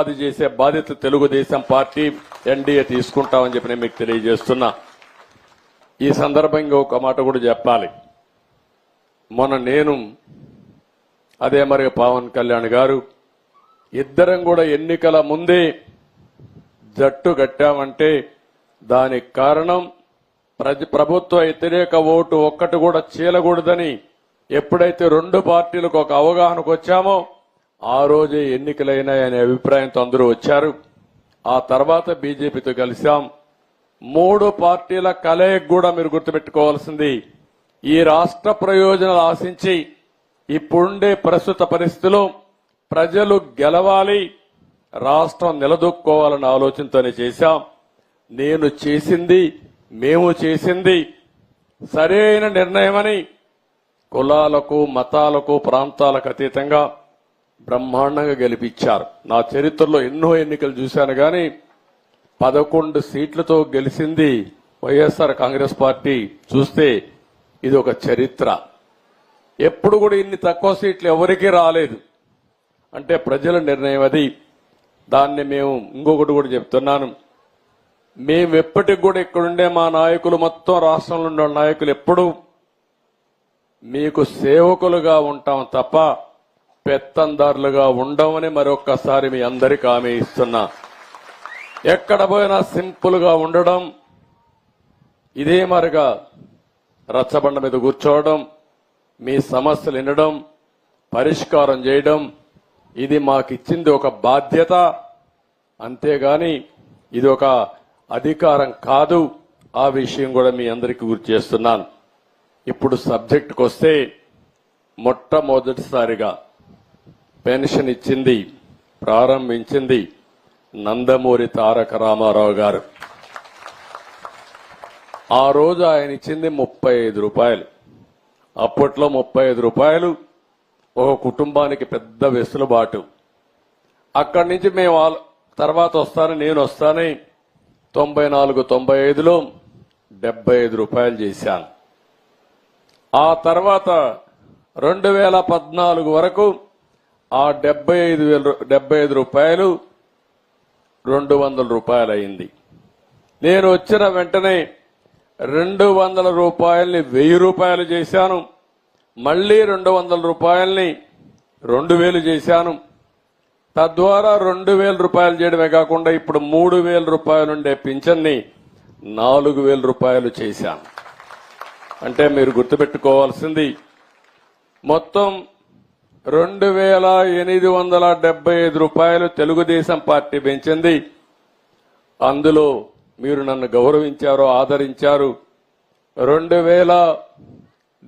అది చేసే బాధ్యత తెలుగుదేశం పార్టీ ఎన్డీఏ తీసుకుంటామని చెప్పి నేను మీకు తెలియజేస్తున్నా. ఈ సందర్భంగా ఒక మాట కూడా చెప్పాలి. మొన్న నేను అదే మరి పవన్ కళ్యాణ్ గారు ఇద్దరం కూడా ఎన్నికల ముందే జట్టు కట్టామంటే దానికి కారణం ప్రజ ప్రభుత్వ వ్యతిరేక ఓటు ఒక్కటి కూడా చీలకూడదని ఎప్పుడైతే రెండు పార్టీలకు ఒక అవగాహనకు వచ్చామో ఆ రోజే ఎన్నికలైనాయనే అభిప్రాయంతో అందరూ వచ్చారు. ఆ తర్వాత బీజేపీతో కలిశాం. మూడు పార్టీల కలయిక కూడా మీరు గుర్తుపెట్టుకోవాల్సింది. ఈ రాష్ట్ర ప్రయోజనాలు ఆశించి ఇప్పుడుండే ప్రస్తుత పరిస్థితిలో ప్రజలు గెలవాలి రాష్ట్రం నిలదొక్కోవాలన్న ఆలోచనతోనే చేశాం. నేను చేసింది మేము చేసింది సరైన నిర్ణయమని కులాలకు మతాలకు ప్రాంతాలకు అతీతంగా బ్రహ్మాండంగా గెలిపించారు. నా చరిత్రలో ఎన్నో ఎన్నికలు చూశాను కానీ పదకొండు సీట్లతో గెలిచింది వైఎస్ఆర్ కాంగ్రెస్ పార్టీ. చూస్తే ఇది ఒక చరిత్ర. ఎప్పుడు కూడా ఇన్ని తక్కువ సీట్లు ఎవరికీ రాలేదు. అంటే ప్రజల నిర్ణయం అది. దాన్ని మేము ఇంకొకటి కూడా చెప్తున్నాను. మేము ఎప్పటికి కూడా ఇక్కడుండే మా నాయకులు మొత్తం రాష్ట్రంలో ఉండే నాయకులు ఎప్పుడు మీకు సేవకులుగా ఉంటాం తప్ప పెత్తందారులుగా ఉండమని మరొక్కసారి మీ అందరికీ హామీ ఇస్తున్నా. ఎక్కడ పోయినా సింపుల్గా ఉండడం ఇదే మరిగా రచ్చబండ మీద కూర్చోవడం మీ సమస్యలు వినడం పరిష్కారం చేయడం ఇది మాకిచ్చింది ఒక బాధ్యత. అంతేగాని ఇది ఒక అధికారం కాదు. ఆ విషయం కూడా మీ అందరికీ గుర్తు చేస్తున్నాను. ఇప్పుడు సబ్జెక్టుకు వస్తే మొట్టమొదటిసారిగా పెన్షన్ ఇచ్చింది ప్రారంభించింది నందమూరి తారక రామారావు గారు. ఆ రోజు ఆయన ఇచ్చింది ముప్పై ఐదు రూపాయలు. అప్పట్లో ముప్పై ఐదు రూపాయలు ఒక కుటుంబానికి పెద్ద వెసులుబాటు. అక్కడి నుంచి మేము వాళ్ళ తర్వాత వస్తాను నేను వస్తానని తొంభై నాలుగు తొంభై ఐదులో డెబ్బై ఐదు రూపాయలు చేశాను. ఆ తర్వాత రెండు వేల పద్నాలుగు వరకు ఆ డెబ్బై ఐదు వేల డెబ్బై ఐదు రూపాయలు రెండు వందల రూపాయలు అయింది నేను వచ్చిన వెంటనే రెండు వందల రూపాయల్ని వెయ్యి రూపాయలు చేశాను. మళ్ళీ రెండు వందల రూపాయల్ని రెండు వేలు చేశాను. తద్వారా రెండు వేల రూపాయలు చేయడమే కాకుండా ఇప్పుడు మూడు వేల రూపాయలు ఉండే పింఛన్ని నాలుగు వేల రూపాయలు చేశాను. అంటే మీరు గుర్తుపెట్టుకోవాల్సింది మొత్తం రెండు వేల ఎనిమిది వందల డెబ్బై ఐదు రూపాయలు తెలుగుదేశం పార్టీ పెంచింది. అందులో మీరు నన్ను గౌరవించారు ఆదరించారు. రెండు వేల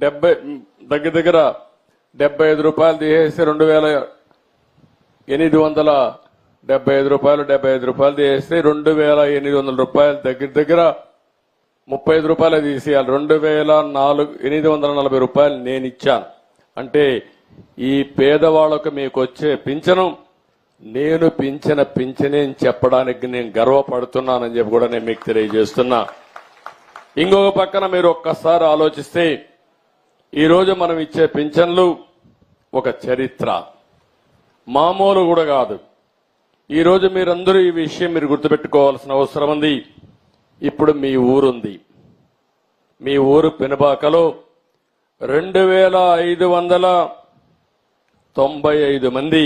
డెబ్బై దగ్గర దగ్గర డెబ్బై ఐదు రూపాయలు తీసేసి రెండు వేల ఎనిమిది వందల డెబ్బై ఐదు రూపాయలు డెబ్బై ఐదు రూపాయలు తీసేస్తే రెండు వేల ఎనిమిది వందల రూపాయలు దగ్గర దగ్గర ముప్పై ఐదు రూపాయలు తీసేయాలి. రెండు వేల నాలుగు ఎనిమిది వందల నలభై రూపాయలు నేను ఇచ్చాను అంటే ఈ పేదవాళ్ళకు మీకు వచ్చే పింఛను నేను పింఛన పింఛనే చెప్పడానికి నేను గర్వపడుతున్నానని చెప్పి కూడా నేను మీకు తెలియజేస్తున్నా. ఇంకొక పక్కన మీరు ఒక్కసారి ఆలోచిస్తే ఈరోజు మనం ఇచ్చే పింఛన్లు ఒక చరిత్ర. మామూలు కూడా కాదు. ఈరోజు మీరందరూ ఈ విషయం మీరు గుర్తుపెట్టుకోవాల్సిన అవసరం ఉంది. ఇప్పుడు మీ ఊరుంది. మీ ఊరు పెనుబాకలో రెండు వేల ఐదు వందల తొంభై ఐదు మంది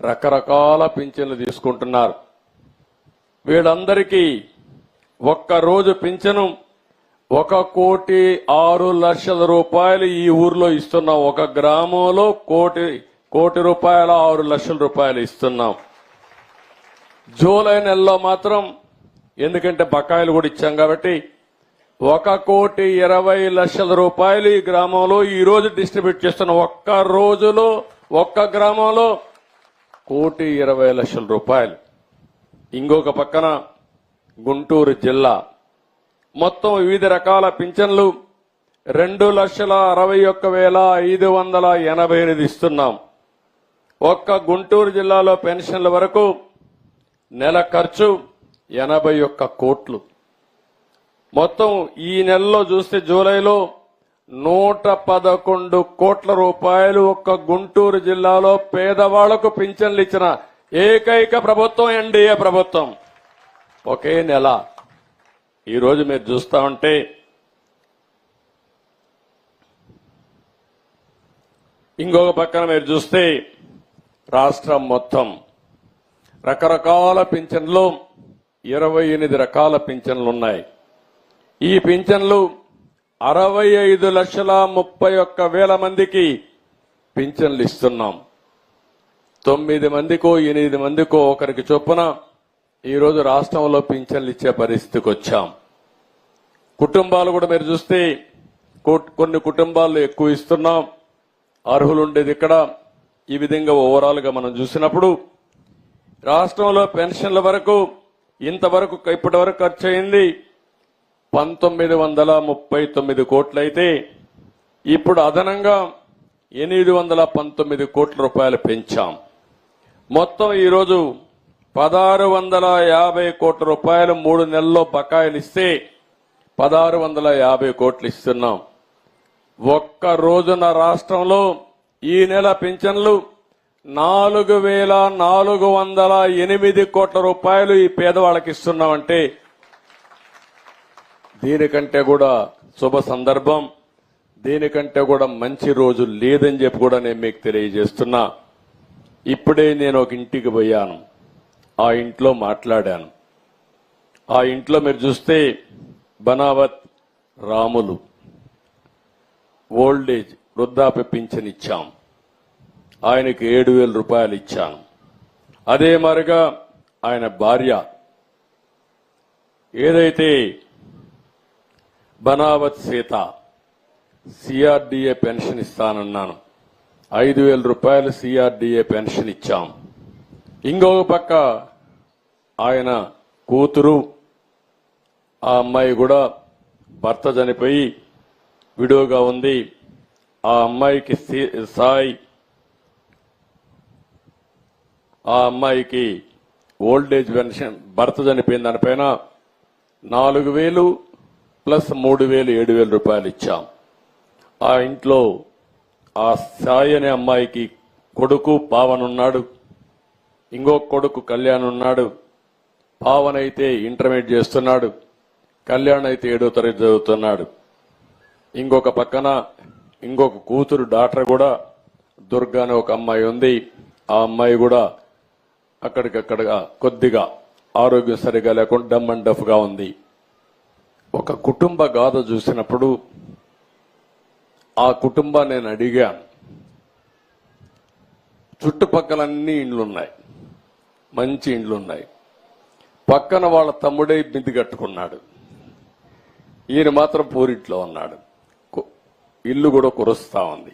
రకరకాల పింఛన్లు తీసుకుంటున్నారు. వీళ్ళందరికీ ఒక్క రోజు పింఛను ఒక కోటి ఆరు లక్షల రూపాయలు ఈ ఊర్లో ఇస్తున్నాం. ఒక గ్రామంలో కోటి కోటి రూపాయల ఆరు లక్షల రూపాయలు ఇస్తున్నాం. జూలై నెలలో మాత్రం ఎందుకంటే బకాయిలు కూడా ఇచ్చాం కాబట్టి ఒక కోటి ఇరవై లక్షల రూపాయలు ఈ గ్రామంలో ఈ రోజు డిస్ట్రిబ్యూట్ చేస్తున్న ఒక్క రోజులో ఒక్క గ్రామంలో కోటి ఇరవై లక్షల రూపాయలు. ఇంకొక పక్కన గుంటూరు జిల్లా. మొత్తం వివిధ రకాల పింఛన్లు రెండు లక్షల అరవై ఒక్క వేల ఐదు వందల ఎనభై ఎనిమిది ఇస్తున్నాం. ఒక్క గుంటూరు జిల్లాలో పెన్షన్ల వరకు నెల ఖర్చు ఎనభై ఒక్క కోట్లు. మొత్తం ఈ నెలలో చూస్తే జూలైలో నూట పదకొండు కోట్ల రూపాయలు ఒక్క గుంటూరు జిల్లాలో పేదవాళ్ళకు పింఛన్లు ఇచ్చిన ఏకైక ప్రభుత్వం ఎన్డీఏ ప్రభుత్వం. ఒకే నెల. ఈరోజు మీరు చూస్తా ఉంటే ఇంకొక పక్కన మీరు చూస్తే రాష్ట్రం మొత్తం. రకరకాల పింఛన్లు ఇరవై ఎనిమిది రకాల పింఛన్లు ఉన్నాయి. ఈ పింఛన్లు అరవై ఐదు లక్షల ముప్పై ఒక్క వేల మందికి పింఛన్లు ఇస్తున్నాం. తొమ్మిది మందికో ఎనిమిది మందికో ఒకరికి చొప్పున ఈరోజు రాష్ట్రంలో పింఛన్లు ఇచ్చే పరిస్థితికి వచ్చాం. కుటుంబాలు కూడా మీరు చూస్తే కొన్ని కుటుంబాల్లో ఎక్కువ ఇస్తున్నాం. అర్హులు ఉండేది ఇక్కడ. ఈ విధంగా ఓవరాల్గా మనం చూసినప్పుడు రాష్ట్రంలో పెన్షన్ల వరకు ఇంతవరకు ఇప్పటి వరకు ఖర్చు అయింది పంతొమ్మిది వందల ముప్పై తొమ్మిది కోట్లయితే ఇప్పుడు అదనంగా ఎనిమిది వందల పంతొమ్మిది కోట్ల రూపాయలు పెంచాం. మొత్తం ఈరోజు పదహారు వందల యాభై కోట్ల రూపాయలు మూడు నెలల్లో బకాయిలు ఇస్తే పదహారు వందల యాభై కోట్లు ఇస్తున్నాం. ఒక్క రోజున రాష్ట్రంలో ఈ నెల పింఛన్లు నాలుగు వేల నాలుగు వందల ఎనిమిది కోట్ల రూపాయలు ఈ పేదవాళ్ళకి ఇస్తున్నామంటే దీనికంటే కూడా శుభ సందర్భం దీనికంటే కూడా మంచి రోజు లేదని చెప్పి కూడా నేను మీకు తెలియజేస్తున్నా. ఇప్పుడే నేను ఒక ఇంటికి పోయాను. ఆ ఇంట్లో మాట్లాడాను. ఆ ఇంట్లో మీరు చూస్తే బనావత్ రాములు ఓల్డ్ ఏజ్ వృద్ధాప్య పింఛన్ ఇచ్చాం. ఆయనకి ఏడు వేల రూపాయలు ఇచ్చాను. అదే మరిగా ఆయన భార్య ఏదైతే బనావత్ సీత సిఆర్డిఏ పెన్షన్ ఇస్తానన్నాను. ఐదు వేల రూపాయలు సిఆర్డిఏ పెన్షన్ ఇచ్చాం. ఇంకొక పక్క ఆయన కూతురు ఆ అమ్మాయి కూడా భర్త చనిపోయి విడువగా ఉంది. ఆ అమ్మాయికి సాయి ఆ అమ్మాయికి ఓల్డ్ ఏజ్ పెన్షన్ భర్త చనిపోయిన దానిపైన నాలుగు వేలు ప్లస్ మూడు వేలు ఏడు వేల రూపాయలు ఇచ్చాం. ఆ ఇంట్లో ఆ సాయి అనే అమ్మాయికి కొడుకు పావన్ ఉన్నాడు. ఇంకొక కొడుకు కళ్యాణ్ ఉన్నాడు. పావన్ అయితే ఇంటర్మీడియట్ చేస్తున్నాడు. కళ్యాణ్ అయితే ఏడో తరగతి చదువుతున్నాడు. ఇంకొక పక్కన ఇంకొక కూతురు డాక్టర్ కూడా దుర్గా అనే ఒక అమ్మాయి ఉంది. ఆ అమ్మాయి కూడా అక్కడికక్కడగా కొద్దిగా ఆరోగ్యం సరిగా లేకుండా డమ్ అండ్ డఫ్గా ఉంది. ఒక కుటుంబ గాథ చూసినప్పుడు ఆ కుటుంబాన్ని నేను అడిగాను. చుట్టుపక్కల అన్ని ఇండ్లు ఉన్నాయి మంచి ఇండ్లు ఉన్నాయి పక్కన వాళ్ళ తమ్ముడే మిద్ది కట్టుకున్నాడు. ఈయన మాత్రం పూరిట్లో ఉన్నాడు. ఇల్లు కూడా కురుస్తా ఉంది.